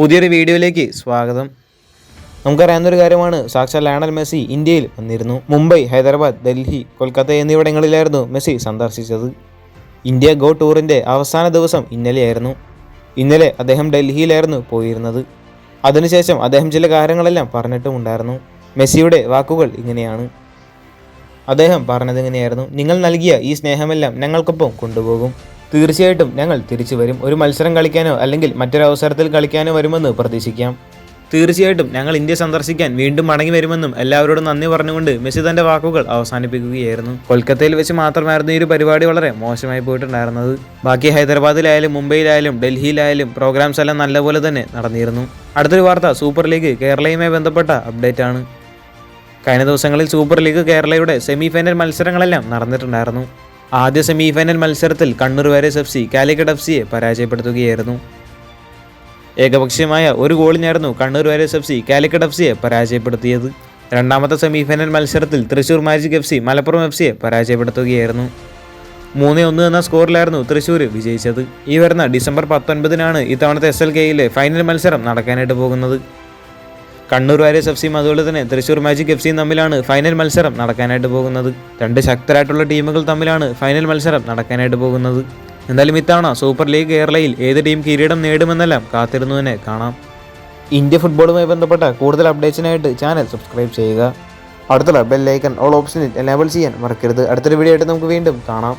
പുതിയൊരു വീഡിയോയിലേക്ക് സ്വാഗതം. നമുക്കറിയാവുന്നൊരു കാര്യമാണ് സാക്ഷാൽ ലയണൽ മെസ്സി ഇന്ത്യയിൽ വന്നിരുന്നു. മുംബൈ ഹൈദരാബാദ് ഡൽഹി കൊൽക്കത്ത എന്നിവിടങ്ങളിലായിരുന്നു മെസ്സി സന്ദർശിച്ചത്. ഇന്ത്യ ഗോ ടൂറിന്റെ അവസാന ദിവസം ഇന്നലെയായിരുന്നു. ഇന്നലെ അദ്ദേഹം ഡൽഹിയിലായിരുന്നു പോയിരുന്നത്. അതിനുശേഷം അദ്ദേഹം ചില കാര്യങ്ങളെല്ലാം പറഞ്ഞിട്ടുമുണ്ടായിരുന്നു. മെസ്സിയുടെ വാക്കുകൾ ഇങ്ങനെയാണ്. അദ്ദേഹം പറഞ്ഞത് ഇങ്ങനെയായിരുന്നു നിങ്ങൾ നൽകിയ ഈ സ്നേഹമെല്ലാം ഞങ്ങൾക്കൊപ്പം കൊണ്ടുപോകും. തീർച്ചയായിട്ടും ഞങ്ങൾ തിരിച്ചു വരും. ഒരു മത്സരം കളിക്കാനോ അല്ലെങ്കിൽ മറ്റൊരു അവസരത്തിൽ കളിക്കാനോ വരുമെന്ന് പ്രതീക്ഷിക്കാം. തീർച്ചയായിട്ടും ഞങ്ങൾ ഇന്ത്യ സന്ദർശിക്കാൻ വീണ്ടും മടങ്ങി വരുമെന്നും എല്ലാവരോടും നന്ദി പറഞ്ഞുകൊണ്ട് മെസ്സി തന്റെ വാക്കുകൾ അവസാനിപ്പിക്കുകയായിരുന്നു. കൊൽക്കത്തയിൽ വെച്ച് മാത്രമായിരുന്നു ഈ ഒരു പരിപാടി വളരെ മോശമായി പോയിട്ടുണ്ടായിരുന്നത്. ബാക്കി ഹൈദരാബാദിലായാലും മുംബൈയിലായാലും ഡൽഹിയിലായാലും പ്രോഗ്രാംസ് എല്ലാം നല്ലപോലെ തന്നെ നടന്നിരുന്നു. അടുത്തൊരു വാർത്ത സൂപ്പർ ലീഗ് കേരളയുമായി ബന്ധപ്പെട്ട അപ്ഡേറ്റ് ആണ്. കഴിഞ്ഞ ദിവസങ്ങളിൽ സൂപ്പർ ലീഗ് കേരളയുടെ സെമി ഫൈനൽ മത്സരങ്ങളെല്ലാം നടന്നിട്ടുണ്ടായിരുന്നു. ആദ്യ സെമിഫൈനൽ മത്സരത്തിൽ Kannur warriors F C Calicut F സിയെ പരാജയപ്പെടുത്തുകയായിരുന്നു. ഏകപക്ഷീയമായ ഒരു ഗോളിനായിരുന്നു Kannur warriors F C Calicut F സിയെ പരാജയപ്പെടുത്തിയത്. രണ്ടാമത്തെ സെമിഫൈനൽ മത്സരത്തിൽ Thrissur magic F C Malappuram F സിയെ പരാജയപ്പെടുത്തുകയായിരുന്നു. മൂന്ന് ഒന്ന് എന്ന സ്കോറിലായിരുന്നു തൃശൂർ വിജയിച്ചത്. ഈ വരുന്ന ഡിസംബർ പത്തൊൻപതിനാണ് ഇത്തവണത്തെ എസ് എൽ കെയിലെ ഫൈനൽ മത്സരം നടക്കാനായിട്ട് പോകുന്നത്. കണ്ണൂർ വാരിയസ് എഫ് സിയും അതുപോലെ തന്നെ തൃശ്ശൂർ മാജിക് എഫ് സിയും തമ്മിലാണ് ഫൈനൽ മത്സരം നടക്കാനായിട്ട് പോകുന്നത്. രണ്ട് ശക്തരായിട്ടുള്ള ടീമുകൾ തമ്മിലാണ് ഫൈനൽ മത്സരം നടക്കാനായിട്ട് പോകുന്നത്. എന്തായാലും ഇത്തവണ സൂപ്പർ ലീഗ് കേരളയിൽ ഏത് ടീം കിരീടം നേടുമെന്നെല്ലാം കാത്തിരുന്നു തന്നെ കാണാം. ഇന്ത്യ ഫുട്ബോളുമായി ബന്ധപ്പെട്ട കൂടുതൽ അപ്ഡേറ്റ്സിനായിട്ട് ചാനൽ സബ്സ്ക്രൈബ് ചെയ്യുക. അടുത്തുള്ള ബെൽ ഐക്കൺ ഓൾ ഓപ്ഷനിൽ എനേബിൾ ചെയ്യാൻ മറക്കരുത്. അടുത്തൊരു വീഡിയോ ആയിട്ട് നമുക്ക് വീണ്ടും കാണാം.